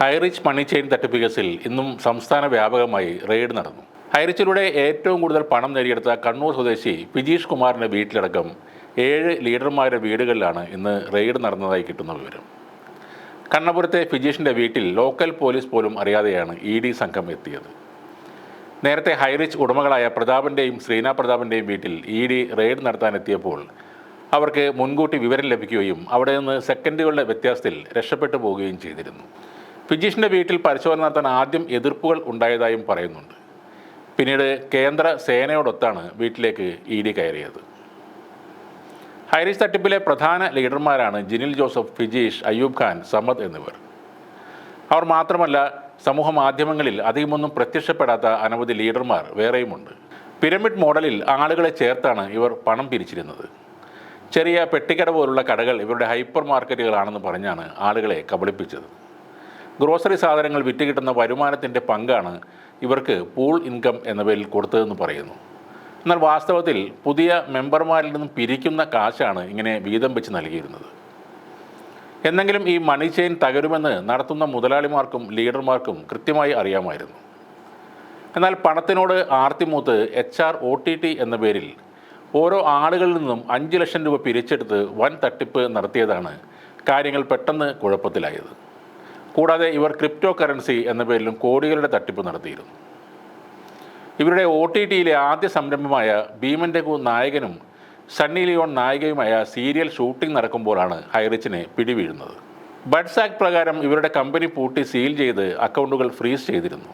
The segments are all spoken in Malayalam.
ഹൈറിച്ച് മണി ചെയിൻ തട്ടിപ്പ് കേസിൽ ഇന്നും സംസ്ഥാന വ്യാപകമായി റെയ്ഡ് നടന്നു. ഹൈറിച്ചിലൂടെ ഏറ്റവും കൂടുതൽ പണം നേടിയെടുത്ത കണ്ണൂർ സ്വദേശി പിജീഷ് കുമാറിന്റെ വീട്ടിലടക്കം ഏഴ് ലീഡർമാരുടെ വീടുകളിലാണ് ഇന്ന് റെയ്ഡ് നടന്നതായി കിട്ടുന്ന വിവരം. കണ്ണപുരത്തെ ഫിജീഷിന്റെ വീട്ടിൽ ലോക്കൽ പോലീസ് പോലും അറിയാതെയാണ് ഇ ഡി സംഘം എത്തിയത്. നേരത്തെ ഹൈറിച്ച് ഉടമകളായ പ്രതാപന്റെയും ശ്രീന പ്രതാപന്റെയും വീട്ടിൽ ഇ ഡി റെയ്ഡ് നടത്താനെത്തിയപ്പോൾ അവർക്ക് മുൻകൂട്ടി വിവരം ലഭിക്കുകയും അവിടെ നിന്ന് സെക്കൻഡുകളുടെ വ്യത്യാസത്തിൽ രക്ഷപ്പെട്ടു പോവുകയും ചെയ്തിരുന്നു. ഫിജീഷിന്റെ വീട്ടിൽ പരിശോധന നടത്താൻ ആദ്യം എതിർപ്പുകൾ ഉണ്ടായതായും പറയുന്നുണ്ട്. പിന്നീട് കേന്ദ്ര സേനയോടൊത്താണ് വീട്ടിലേക്ക് ഇ ഡി കയറിയത്. ഹൈറിസ് തട്ടിപ്പിലെ പ്രധാന ലീഡർമാരാണ് ജിനിൽ ജോസഫ് ഫിജീഷ് അയ്യൂബ് ഖാൻ സമദ് എന്നിവർ. അവർ മാത്രമല്ല സമൂഹ മാധ്യമങ്ങളിൽ അധികമൊന്നും പ്രത്യക്ഷപ്പെടാത്ത അനവധി ലീഡർമാർ വേറെയുമുണ്ട്. പിരമിഡ് മോഡലിൽ ആളുകളെ ചേർത്താണ് ഇവർ പണം പിരിച്ചിരുന്നത്. ചെറിയ പെട്ടിക്കട പോലുള്ള കടകൾ ഇവരുടെ ഹൈപ്പർ മാർക്കറ്റുകളാണെന്ന് പറഞ്ഞാണ് ആളുകളെ കബളിപ്പിച്ചത്. ഗ്രോസറി സാധനങ്ങൾ വിറ്റ് കിട്ടുന്ന വരുമാനത്തിന്റെ പങ്കാണ് ഇവർക്ക് പൂൾ ഇൻകം എന്ന പേരിൽ കൊടുത്തതെന്ന് പറയുന്നു. എന്നാൽ വാസ്തവത്തിൽ പുതിയ മെമ്പർമാരിൽ നിന്നും പിരിക്കുന്ന കാശാണ് ഇങ്ങനെ വീതം വെച്ച് നൽകിയിരുന്നത്. എന്നെങ്കിലും ഈ മണി ചെയിൻ തകരുമെന്ന് നടത്തുന്ന മുതലാളിമാർക്കും ലീഡർമാർക്കും കൃത്യമായി അറിയാമായിരുന്നു. എന്നാൽ പണത്തിനോട് ആർത്തിമൂത്ത് H R O T T എന്ന പേരിൽ ഓരോ ആളുകളിൽ നിന്നും അഞ്ച് ലക്ഷം രൂപ പിരിച്ചെടുത്ത് വൻ തട്ടിപ്പ് നടത്തിയതാണ് കാര്യങ്ങൾ പെട്ടെന്ന് കുഴപ്പത്തിലായത്. കൂടാതെ ഇവർ ക്രിപ്റ്റോ കറൻസി എന്ന പേരിലും കോടികളുടെ തട്ടിപ്പ് നടത്തിയിരുന്നു. ഇവരുടെ ഒ ടി ടിയിലെ ആദ്യ സംരംഭമായ ഭീമന്റെ നായകനും സണ്ണി ലിയോൺ നായികയുമായ സീരിയൽ ഷൂട്ടിംഗ് നടക്കുമ്പോഴാണ് ഹൈറിച്ചിനെ പിടിവീഴുന്നത്. ബഡ്സ് ആക്ട് പ്രകാരം ഇവരുടെ കമ്പനി പൂട്ടി സീൽ ചെയ്ത് അക്കൗണ്ടുകൾ ഫ്രീസ് ചെയ്തിരുന്നു.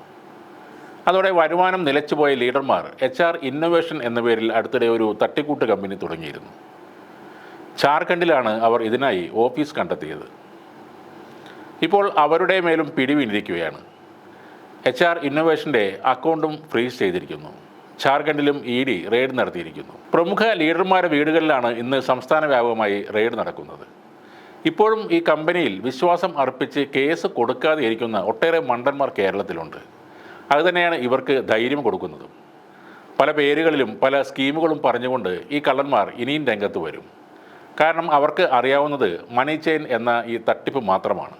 അതോടെ വരുമാനം നിലച്ചുപോയ ലീഡർമാർ എച്ച് ആർ ഇന്നൊവേഷൻ എന്ന പേരിൽ അടുത്തിടെ ഒരു തട്ടിക്കൂട്ട് കമ്പനി തുടങ്ങിയിരുന്നു. ജാർഖണ്ഡിലാണ് അവർ ഇതിനായി ഓഫീസ് കണ്ടെത്തിയത്. ഇപ്പോൾ അവരുടെ മേലും പിടിവീണിരിക്കുകയാണ് എച്ച് ആർ ഇന്നോവേഷന്റെ അക്കൗണ്ടും ഫ്രീസ് ചെയ്തിരിക്കുന്നു. ജാർഖണ്ഡിലും ഇ ഡി റെയ്ഡ് നടത്തിയിരിക്കുന്നു. പ്രമുഖ ലീഡർമാരുടെ വീടുകളിലാണ് ഇന്ന് സംസ്ഥാന വ്യാപകമായി റെയ്ഡ് നടക്കുന്നത്. ഇപ്പോഴും ഈ കമ്പനിയിൽ വിശ്വാസം അർപ്പിച്ച് കേസ് കൊടുക്കാതെ ഇരിക്കുന്ന ഒട്ടേറെ മണ്ടന്മാർ കേരളത്തിലുണ്ട്. അതുതന്നെയാണ് ഇവർക്ക് ധൈര്യം കൊടുക്കുന്നതും. പല പേരുകളിലും പല സ്കീമുകളും പറഞ്ഞുകൊണ്ട് ഈ കള്ളന്മാർ ഇനിയും രംഗത്ത് വരും. കാരണം അവർക്ക് അറിയാവുന്നത് മണി ചെയിൻ എന്ന ഈ തട്ടിപ്പ് മാത്രമാണ്.